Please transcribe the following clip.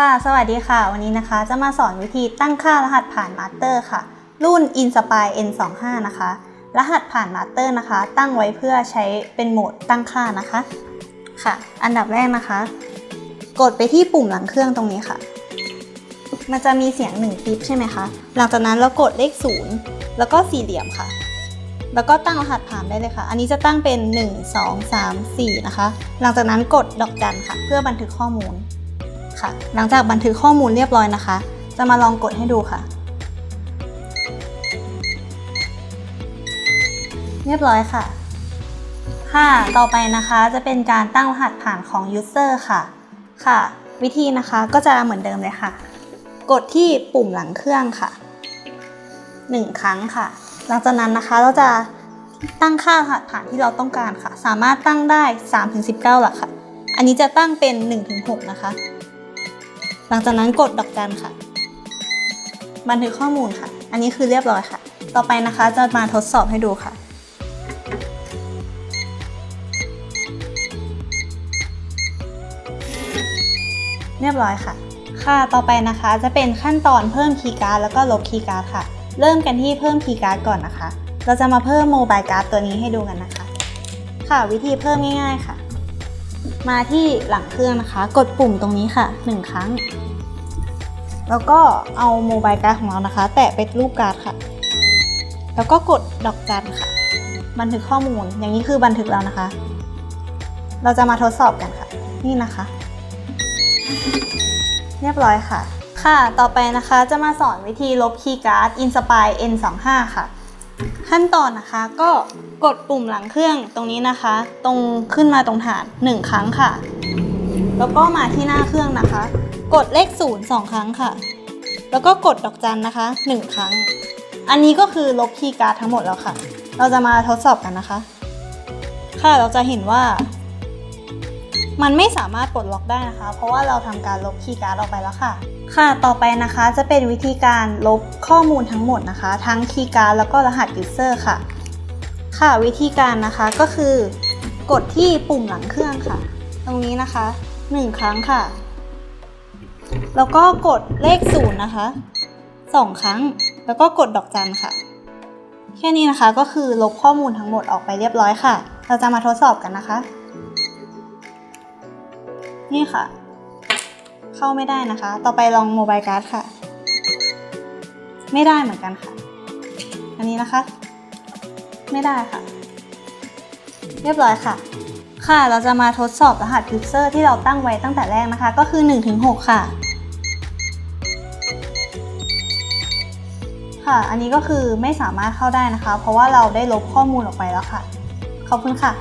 ค่ะ สวัสดีค่ะ วันนี้นะคะจะมาสอนวิธีตั้งค่ารหัสผ่านมาสเตอร์ค่ะ รุ่น Inspire N25 นะคะ รหัสผ่านมาสเตอร์นะคะ ตั้งไว้เพื่อใช้เป็นโหมดตั้งค่านะคะ ค่ะ อันดับแรกนะคะ กดไปที่ปุ่มหลังเครื่องตรงนี้ค่ะ มันจะมีเสียงหนึ่งปิ๊บใช่ไหมคะ หลังจากนั้นเรากดเลขศูนย์แล้วก็สี่เหลี่ยมค่ะ แล้วก็ตั้งรหัสผ่านได้เลยค่ะ อันนี้จะตั้งเป็น 1 2 3 4 นะคะ หลังจากนั้นกดดอกจันค่ะ เพื่อบันทึกข้อมูล ค่ะ หลังจากบันทึกข้อมูลเรียบร้อยนะคะ จะมาลองกดให้ดูค่ะ เรียบร้อยค่ะ ค่ะ ต่อไปนะคะจะเป็นการตั้งรหัสผ่านของ user ค่ะ ค่ะ วิธีนะคะก็จะเหมือนเดิมเลยค่ะ กดที่ปุ่มหลังเครื่องค่ะ 1 ครั้งค่ะ หลังจากนั้นนะคะเราจะตั้งค่ารหัสผ่านที่เราต้องการค่ะ สามารถตั้งได้ 3-19 หลักค่ะ อันนี้จะตั้งเป็น 1-6 นะคะ ลังจากนั้นกดดอกจันค่ะ บันทึกข้อมูลค่ะ อันนี้คือเรียบร้อยค่ะ ต่อไปนะคะจะมาทดสอบให้ดูค่ะเรียบร้อยค่ะ ค่ะ ต่อไปนะคะจะเป็นขั้นตอนเพิ่มคีย์การ์ดแล้วก็ลบคีย์การ์ดค่ะ เริ่มกันที่เพิ่มคีย์การ์ดก่อนนะคะ เราจะมาเพิ่มโมบายการ์ดตัวนี้ให้ดูกันนะคะ ค่ะวิธีเพิ่มง่าย ๆค่ะ มาที่หลังเครื่องนะคะ กดปุ่มตรงนี้ค่ะ 1 ครั้ง แล้วก็เอาโมบายการ์ดของเรานะคะ แตะไปรูปการ์ดค่ะ แล้วก็กดดอกจันค่ะ บันทึกข้อมูล อย่างนี้คือบันทึกแล้วนะคะ เราจะมาทดสอบกันค่ะ นี่นะคะ เรียบร้อยค่ะ ค่ะ ต่อไปนะคะจะมาสอนวิธีลบคีย์การ์ด Inspire N25 ค่ะ ขั้นตอนนะคะก็กดปุ่มหลังเครื่องตรงนี้นะคะ ตรงขึ้นมาตรงฐาน 1 ครั้งค่ะ แล้วก็มาที่หน้าเครื่องนะคะ กดเลข0 2 ครั้งค่ะ แล้วก็กดดอกจันนะคะ 1 ครั้ง อันนี้ก็คือลบคีย์การ์ดทั้งหมดแล้วค่ะ เราจะมาทดสอบกันนะคะ ค่ะเราจะเห็นว่า มันไม่สามารถปลดล็อกได้นะคะ เพราะว่าเราทำการลบคีย์การ์ดออกไปแล้วค่ะ ค่ะต่อไปนะคะจะเป็นวิธีการลบข้อมูลทั้งหมดนะคะ ทั้งคีย์การ์ดแล้วก็รหัส user ค่ะ ค่ะวิธีการนะคะก็คือกดที่ปุ่มหลังเครื่องค่ะ ตรงนี้นะคะ 1 ครั้งค่ะ แล้วก็กดเลข0นย์นะคะ2ครั้ง แล้วก็กดดอกจันค่ะ แค่นี้นะคะก็คือลบข้อมูลทั้งหมดออกไปเรียบร้อยค่ะ เราจะมาทดสอบกันนะคะ นี่ค่ะ เข้าไม่ได้นะคะ ต่อไปลองโมบายการ์ดค่ะ ไม่ได้เหมือนกันค่ะ อันนี้นะคะ ไม่ได้ค่ะ เรียบร้อยค่ะค่ะ เราจะมาทดสอบรหัส user ที่เราตั้งไว้ตั้งแต่แรกนะคะ ก็คือ 1-6 ค่ะ ค่ะ อันนี้ก็คือไม่สามารถเข้าได้นะคะ เพราะว่าเราได้ลบข้อมูลออกไปแล้วค่ะ ขอบคุณค่ะ